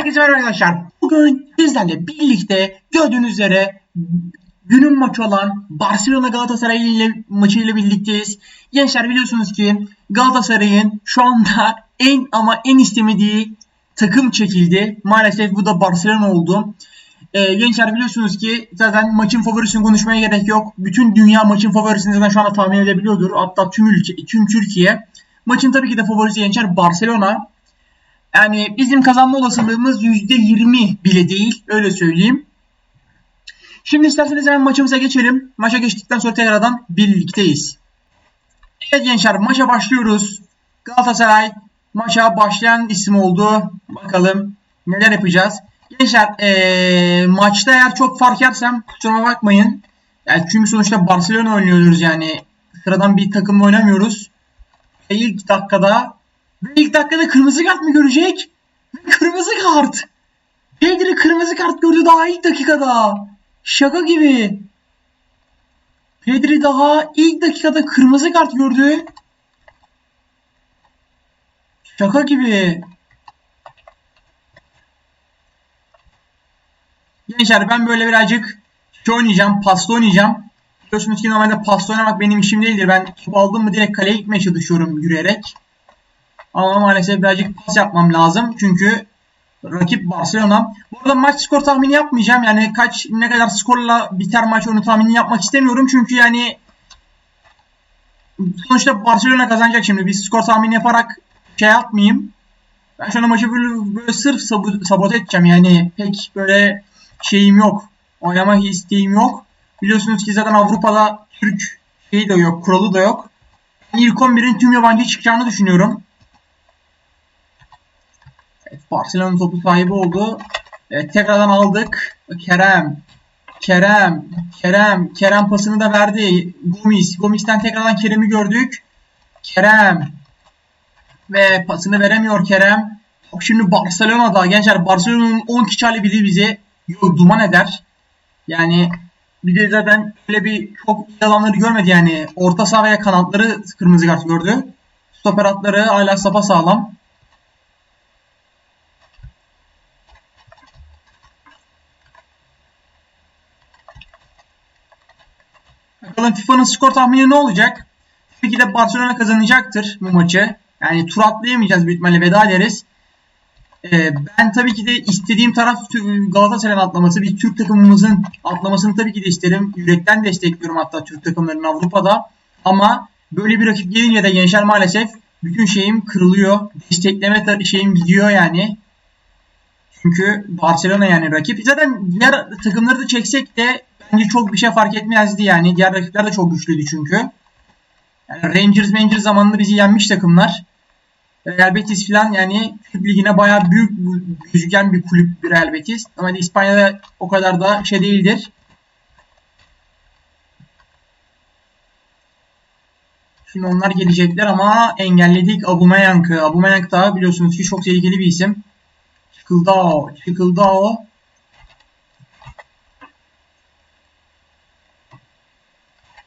Herkese merhaba arkadaşlar. Bugün sizlerle birlikte gördüğünüz üzere günün maçı olan Barcelona Galatasaray ile maçıyla birlikteyiz. Gençler biliyorsunuz ki Galatasaray'ın şu anda en ama en istemediği takım çekildi. Maalesef bu da Barcelona oldu. Ee, gençler biliyorsunuz ki zaten maçın favorisini konuşmaya gerek yok. Bütün dünya maçın favorisini zaten şu anda tahmin edebiliyordur. Hatta tüm ülke, tüm Türkiye. Maçın tabii ki de favorisi gençler Barcelona. Yani bizim kazanma olasılığımız %20 bile değil. Öyle söyleyeyim. Şimdi isterseniz hemen maçımıza geçelim. Maça geçtikten sonra tekrardan birlikteyiz. Evet gençler maça başlıyoruz. Galatasaray maça başlayan isim oldu. Bakalım neler yapacağız. Gençler ee, maçta eğer çok fark yersem kusuruma bakmayın. Yani çünkü sonuçta Barcelona oynuyoruz yani. Sıradan bir takımla oynamıyoruz. İlk dakikada ve ilk dakikada kırmızı kart mı görecek? Kırmızı kart. Pedri kırmızı kart gördü daha ilk dakikada. Şaka gibi. Pedri daha ilk dakikada kırmızı kart gördü. Şaka gibi. Gençler ben böyle birazcık şey oynayacağım, pasta oynayacağım. Biliyorsunuz ki normalde pasta oynamak benim işim değildir. Ben top aldım mı direkt kaleye gitmeye çalışıyorum yürüyerek. Ama maalesef birazcık pas yapmam lazım. Çünkü rakip Barcelona. Bu arada maç skor tahmini yapmayacağım. Yani kaç ne kadar skorla biter maç onu tahmini yapmak istemiyorum. Çünkü yani sonuçta Barcelona kazanacak şimdi. Bir skor tahmini yaparak şey yapmayayım. Ben şu maçı böyle, böyle sırf sab- sabote edeceğim. Yani pek böyle şeyim yok. Oynamak isteğim yok. Biliyorsunuz ki zaten Avrupa'da Türk şeyi de yok, kuralı da yok. İlk 11'in tüm yabancı çıkacağını düşünüyorum. Evet, Barcelona topu sahibi oldu. Evet, tekrardan aldık. Kerem. Kerem. Kerem. Kerem pasını da verdi. Gomis. Gomis'ten tekrardan Kerem'i gördük. Kerem. Ve pasını veremiyor Kerem. Top Şimdi Barcelona'da. Gençler Barcelona'nın 10 kişi hali bizi duman eder. Yani bir de zaten öyle bir çok iyi adamları görmedi yani. Orta saha veya kanatları kırmızı kart gördü. Stoper hatları hala sapa sağlam. Bakalım FIFA'nın skor tahmini ne olacak? Tabii ki de Barcelona kazanacaktır bu maçı. Yani tur atlayamayacağız büyük ihtimalle veda ederiz. Ee, ben tabii ki de istediğim taraf Galatasaray'ın atlaması. Bir Türk takımımızın atlamasını tabii ki de isterim. Yürekten destekliyorum hatta Türk takımlarının Avrupa'da. Ama böyle bir rakip gelince de gençler maalesef bütün şeyim kırılıyor. Destekleme şeyim gidiyor yani. Çünkü Barcelona yani rakip. Zaten diğer takımları da çeksek de bence çok bir şey fark etmezdi yani. Diğer rakipler de çok güçlüydü çünkü. Yani Rangers Rangers zamanında bizi yenmiş takımlar. Real Betis falan yani Türk Ligi'ne bayağı büyük gözüken bir kulüp bir Real Betis. Ama İspanya'da o kadar da şey değildir. Şimdi onlar gelecekler ama engelledik Aubameyang'ı. Aubameyang da biliyorsunuz ki çok tehlikeli bir isim. Çıkıldao, Çıkıldao.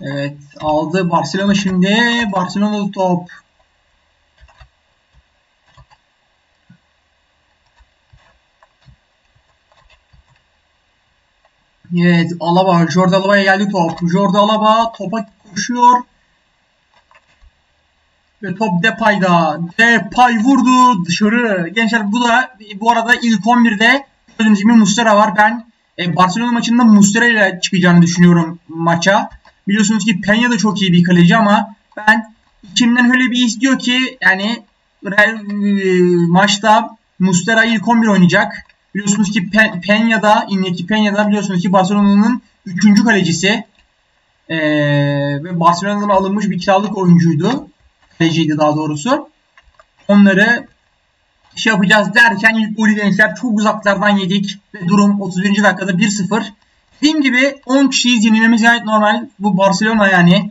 Evet aldı Barcelona şimdi. Barcelona top. Evet Alaba, Jordi Alaba'ya geldi top. Jordi Alaba topa koşuyor. Ve top Depay'da. Depay vurdu dışarı. Gençler bu da bu arada ilk 11'de gördüğünüz gibi Mustera var. Ben e, Barcelona maçında Mustera ile çıkacağını düşünüyorum maça. Biliyorsunuz ki Peña da çok iyi bir kaleci ama ben içimden öyle bir istiyor ki yani e, maçta Mustera ilk 11 oynayacak. Biliyorsunuz ki Pe- Peña'da, Iñaki Peña'da biliyorsunuz ki Barcelona'nın 3. kalecisi. Ee, ve Barcelona'dan alınmış bir kiralık oyuncuydu. Kaleciydi daha doğrusu. Onları şey yapacağız derken ilk golü gençler çok uzaklardan yedik. Ve durum 31. dakikada 1-0. Dediğim gibi 10 kişiyiz yenilmemiz gayet normal. Bu Barcelona yani.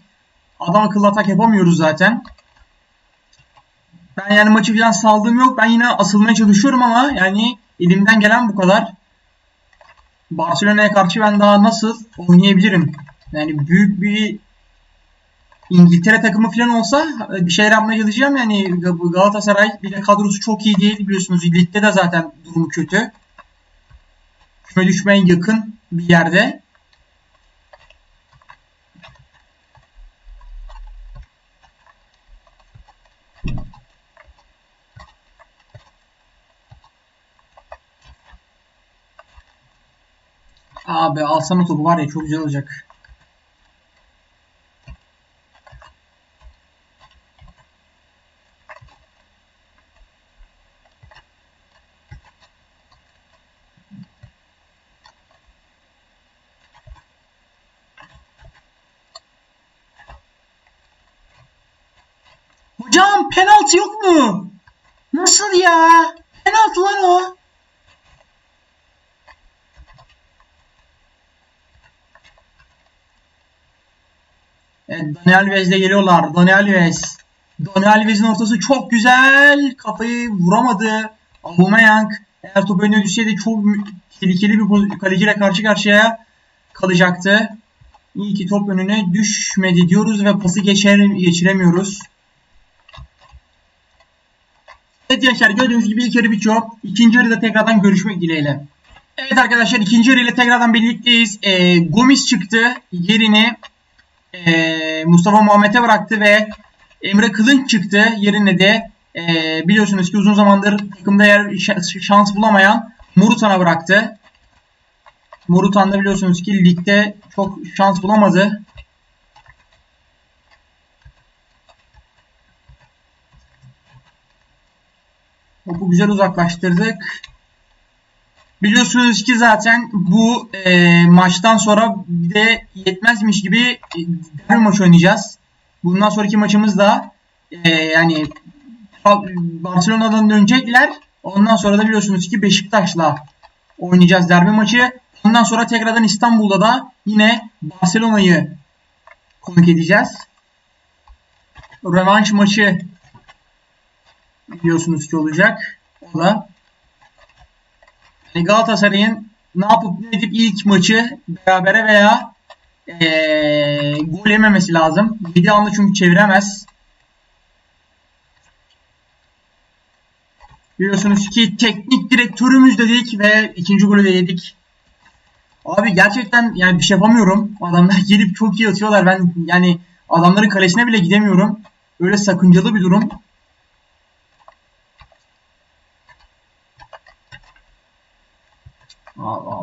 Adam akıllı atak yapamıyoruz zaten. Ben yani maçı falan saldığım yok. Ben yine asılmaya çalışıyorum ama yani elimden gelen bu kadar. Barcelona'ya karşı ben daha nasıl oynayabilirim? Yani büyük bir İngiltere takımı falan olsa e, bir şeyler yapmaya çalışacağım. Yani Ga- Galatasaray bir de kadrosu çok iyi değil biliyorsunuz. Ligde de zaten durumu kötü. Küme düşmeye yakın bir yerde. Abi alsana topu var ya çok güzel olacak. Hocam penaltı yok mu? Nasıl ya? O. Evet, Dani Alves de geliyorlar. Dani Alves. Dani Alves'in ortası çok güzel. Kafayı vuramadı. Aubameyang eğer top önüne düşseydi çok tehlikeli bir kaleciyle karşı karşıya kalacaktı. İyi ki top önüne düşmedi diyoruz ve pası geçer, geçiremiyoruz. Evet gençler gördüğünüz gibi ilk yarı bitiyor. İkinci yarıda tekrardan görüşmek dileğiyle. Evet arkadaşlar ikinci yarıyla tekrardan birlikteyiz. Ee, Gomis çıktı. Yerini ee, Mustafa Muhammed'e bıraktı ve Emre Kılınç çıktı. Yerine de ee, biliyorsunuz ki uzun zamandır takımda yer şans bulamayan Morutan'a bıraktı. Morutan da biliyorsunuz ki ligde çok şans bulamadı. Topu güzel uzaklaştırdık. Biliyorsunuz ki zaten bu e, maçtan sonra bir de yetmezmiş gibi e, derbi maç oynayacağız. Bundan sonraki maçımız da e, yani Barcelona'dan dönecekler. Ondan sonra da biliyorsunuz ki Beşiktaş'la oynayacağız derbi maçı. Ondan sonra tekrardan İstanbul'da da yine Barcelona'yı konuk edeceğiz. Rövanş maçı biliyorsunuz ki olacak. O da yani Galatasaray'ın ne yapıp ne edip ilk maçı berabere veya ee, gol yememesi lazım. 7 anlı çünkü çeviremez. Biliyorsunuz ki teknik direktörümüz dedik ve ikinci golü de yedik. Abi gerçekten yani bir şey yapamıyorum. Adamlar gelip çok iyi atıyorlar. Ben yani adamların kalesine bile gidemiyorum. Öyle sakıncalı bir durum.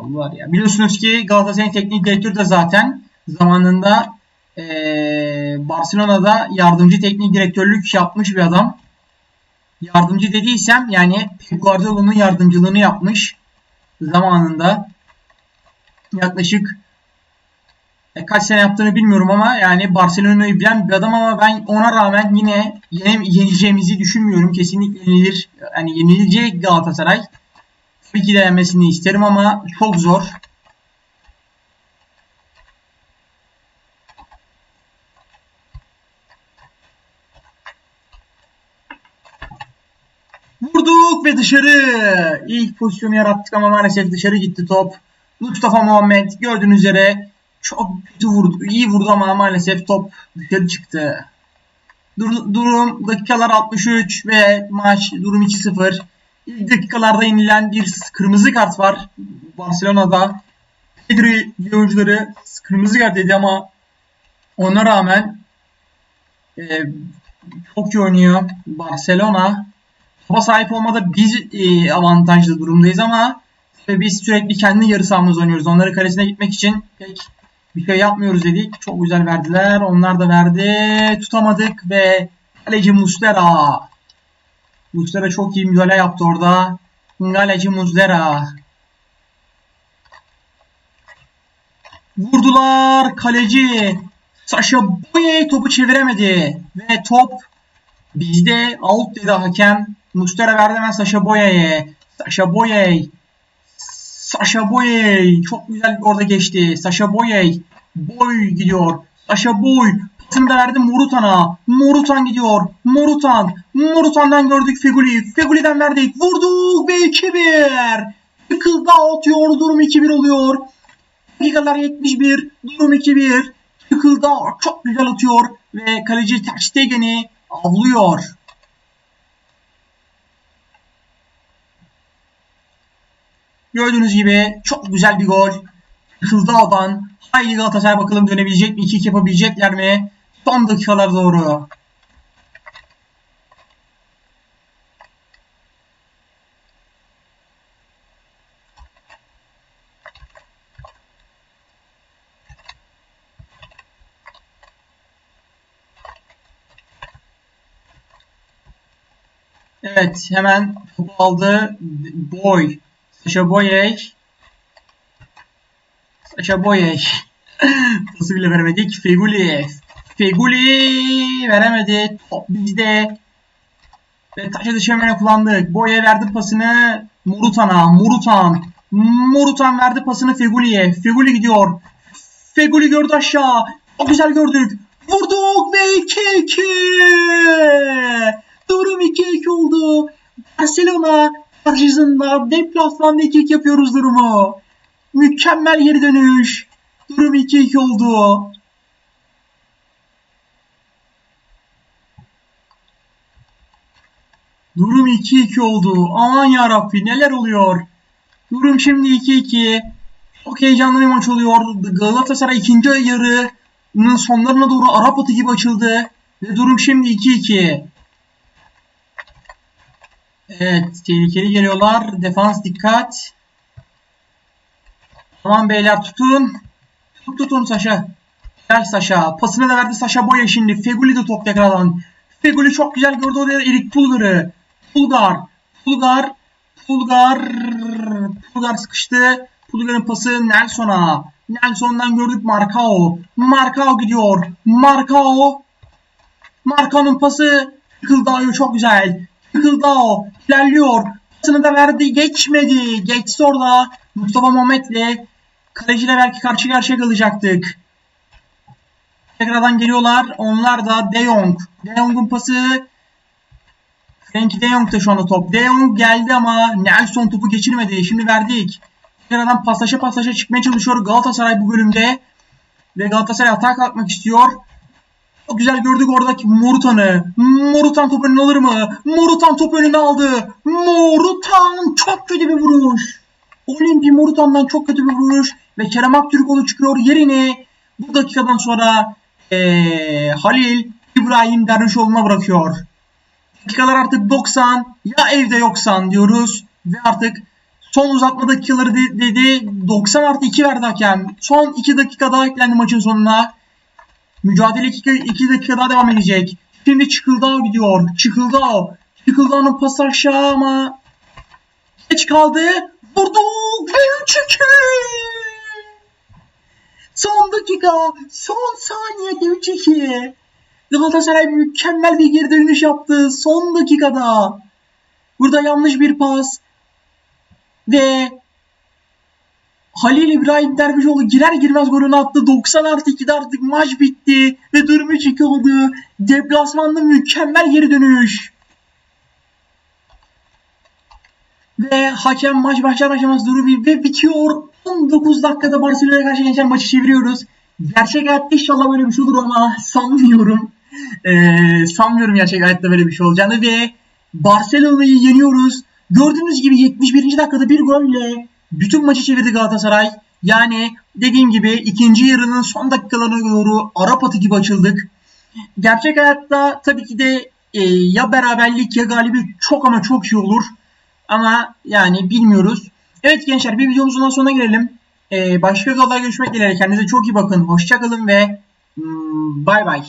Var ya. Biliyorsunuz ki Galatasaray'ın teknik direktörü de zaten zamanında eee, Barcelona'da yardımcı teknik direktörlük yapmış bir adam. Yardımcı dediysem yani Pep Guardiola'nın yardımcılığını yapmış zamanında. Yaklaşık e, kaç sene yaptığını bilmiyorum ama yani Barcelona'yı bilen bir adam ama ben ona rağmen yine yine yenileceğimizi düşünmüyorum. Kesinlikle yenilir. Yani yenilecek Galatasaray. Tabii ki de yenmesini isterim ama çok zor. Vurduk ve dışarı. İlk pozisyonu yarattık ama maalesef dışarı gitti top. Mustafa Muhammed gördüğünüz üzere çok kötü vurdu. İyi vurdu ama maalesef top dışarı çıktı. Dur- durum dakikalar 63 ve maç durum 2-0. Dakikalarda yenilen bir kırmızı kart var Barcelona'da. Pedri oyuncuları kırmızı kart dedi ama ona rağmen e, çok iyi oynuyor Barcelona. Topa sahip olmada biz e, avantajlı durumdayız ama tabii biz sürekli kendi yarı sahamızda oynuyoruz. Onları kalesine gitmek için pek bir şey yapmıyoruz dedik. Çok güzel verdiler. Onlar da verdi. Tutamadık ve kaleci Muslera. Muslera çok iyi müdahale yaptı orada. Kaleci Muslera. Vurdular. Kaleci Sasha Boye topu çeviremedi. Ve top bizde out dedi hakem. Muslera verdi hemen Sasha Boye'ye. Sasha Boye. Sasha Boye. Çok güzel orada geçti. Sasha Boye. Boy gidiyor. Sasha Boy. Pasını da verdi Morutan'a. Morutan gidiyor. Morutan. Morutan'dan gördük Feguli. Feguli'den verdik. Vurduk ve 2-1. Kıkılda atıyor. Durum 2-1 oluyor. Dakikalar 71. Durum 2-1. Çıkıldao çok güzel atıyor ve kaleci Ter Stegen'i avlıyor. Gördüğünüz gibi çok güzel bir gol. Çıkıldao'dan. Haydi Galatasaray bakalım dönebilecek mi? 2-2 yapabilecekler mi? Son dakikalar doğru. Evet hemen topu aldı. Boy. Sasha Boyek. Sasha Boyek. Pası bile veremedik. Feguli. Feguli veremedi. Top bizde. Ve dışı hemen kullandık. Boya verdi pasını Murutan'a. Murutan. Murutan verdi pasını Feguli'ye. Feguli gidiyor. Feguli gördü aşağı. Çok güzel gördük. Vurduk ve 2-2. Durum 2-2 oldu. Barcelona karşısında deplasmanda 2-2 yapıyoruz durumu. Mükemmel geri dönüş. Durum 2-2 oldu. Durum 2-2 oldu. Aman yarabbi neler oluyor. Durum şimdi 2-2. Çok heyecanlı bir maç oluyor. Galatasaray ikinci yarının sonlarına doğru Arap atı gibi açıldı. Ve durum şimdi 2-2. Evet, tehlikeli geliyorlar. Defans dikkat. Aman beyler tutun. Tut tutun Saşa. Gel Saşa. Pasını da verdi Saşa Boya şimdi. Feguli de top tekrardan. Feguli çok güzel gördü oraya Erik Pulgar'ı. Pulgar. Pulgar. Pulgar. Pulgar sıkıştı. Pulgar'ın pası Nelson'a. Nelson'dan gördük Markao. Markao gidiyor. Markao. Markao'nun pası. Kıldağıyor çok güzel. Kıldao ilerliyor. Pasını da verdi. Geçmedi. Geçti orada. Mustafa Muhammed'le kaleciyle belki karşı karşıya kalacaktık. Tekrardan geliyorlar. Onlar da De Jong. De Jong'un pası Frenkie De Jong'da şu anda top. De Jong geldi ama Nelson topu geçirmedi. Şimdi verdik. Tekrardan paslaşa paslaşa çıkmaya çalışıyor Galatasaray bu bölümde. Ve Galatasaray atağa kalkmak istiyor. Çok güzel gördük oradaki Morutan'ı. Morutan topu önüne alır mı? Morutan topu önüne aldı. Morutan çok kötü bir vuruş. Olimpi Morutan'dan çok kötü bir vuruş. Ve Kerem Aktürkoğlu çıkıyor yerine. Bu dakikadan sonra ee, Halil İbrahim Dervişoğlu'na bırakıyor. Dakikalar artık 90 ya evde yoksan diyoruz. Ve artık son uzatma dakikaları de- dedi. 90 artı 2 verdi hakem. Son 2 dakika daha eklendi maçın sonuna. Mücadele 2 dakika daha devam edecek. Şimdi Çıkıldao gidiyor. Çıkıldao. Çıkıldao'nun pası aşağı ama geç kaldı. Vurduk ve 3-2. Son dakika. Son saniyede 3-2. Galatasaray mükemmel bir geri dönüş yaptı. Son dakikada. Burada yanlış bir pas. Ve Halil İbrahim Dervişoğlu girer girmez golünü attı. 90 artı 2'de artık maç bitti. Ve durum 3-2 oldu. Deplasmanda mükemmel geri dönüş. Ve hakem maç başlar başlamaz durum ve bitiyor. 19 dakikada Barcelona'ya karşı gençler maçı çeviriyoruz. Gerçek hayatta inşallah böyle bir şey olur ama sanmıyorum. Ee, sanmıyorum gerçek hayatta böyle bir şey olacağını ve Barcelona'yı yeniyoruz. Gördüğünüz gibi 71. dakikada bir golle bütün maçı çevirdi Galatasaray. Yani dediğim gibi ikinci yarının son dakikalarına doğru Arap atı gibi açıldık. Gerçek hayatta tabii ki de e, ya beraberlik ya galibiyet çok ama çok iyi olur. Ama yani bilmiyoruz. Evet gençler bir videomuzun sonuna gelelim. Ee, başka videolarda görüşmek dileğiyle. Kendinize çok iyi bakın. Hoşçakalın ve bay bay.